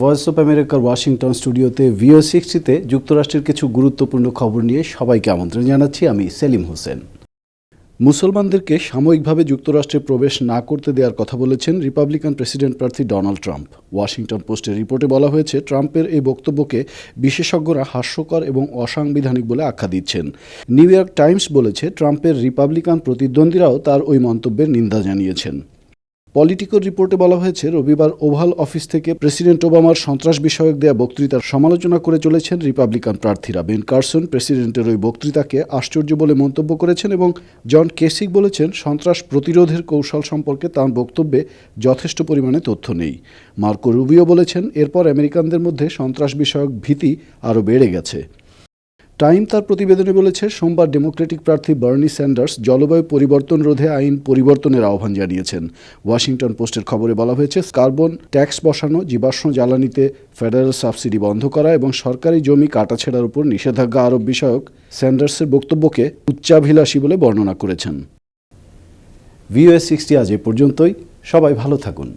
Voice of আমেরিকার Washington স্টুডিওতে ভিও সিক্সটিতে যুক্তরাষ্ট্রের কিছু গুরুত্বপূর্ণ খবর নিয়ে সবাইকে আমন্ত্রণ জানাচ্ছি। আমি সেলিম হোসেন। মুসলমানদেরকে সাময়িকভাবে যুক্তরাষ্ট্রে প্রবেশ না করতে দেওয়ার কথা বলেছেন রিপাবলিকান প্রেসিডেন্ট প্রার্থী ডোনাল্ড ট্রাম্প ওয়াশিংটন পোস্টের রিপোর্টে বলা হয়েছে, ট্রাম্পের এই বক্তব্যকে বিশেষজ্ঞরা হাস্যকর এবং অসাংবিধানিক বলে আখ্যা দিচ্ছেন। নিউ ইয়র্ক টাইমস বলেছে, ট্রাম্পের রিপাবলিকান প্রতিদ্বন্দ্বীরাও তার ওই মন্তব্যের নিন্দা জানিয়েছেন। পলিটিকোর রিপোর্টে বলা হয়েছে, রবিবার ওভাল অফিস থেকে প্রেসিডেন্ট ওবামার সন্ত্রাস বিষয়ক দেয়া বক্তৃতার সমালোচনা করে চলেছেন রিপাবলিকান প্রার্থীরা। বেন কার্সন প্রেসিডেন্টের ওই বক্তৃতাকে আশ্চর্য বলে মন্তব্য করেছেন এবং জন কেসিক বলেছেন, সন্ত্রাস প্রতিরোধের কৌশল সম্পর্কে তাঁর বক্তব্যে যথেষ্ট পরিমাণে তথ্য নেই। মার্কো রুবিও বলেছেন, এরপর আমেরিকানদের মধ্যে সন্ত্রাস বিষয়ক ভীতি আরও বেড়ে গেছে। টাইম তার প্রতিবেদনে বলেছে, সোমবার ডেমোক্রেটিক প্রার্থী বার্নি স্যান্ডার্স জলবায়ু পরিবর্তন রোধে আইন পরিবর্তনের আহ্বান জানিয়েছেন। ওয়াশিংটন পোস্টের খবরে বলা হয়েছে, কার্বন ট্যাক্স বসানো, জীবাশ্ম জ্বালানিতে ফেডারেল সাবসিডি বন্ধ করা এবং সরকারি জমি কাটাছেড়ার উপর নিষেধাজ্ঞা আরোপ বিষয়ক স্যান্ডার্সের বক্তব্যকে উচ্চাভিলাষী বলে বর্ণনা করেছেন। ভিওএস সিক্সটি আজ এ পর্যন্তই। সবাই ভালো থাকুন।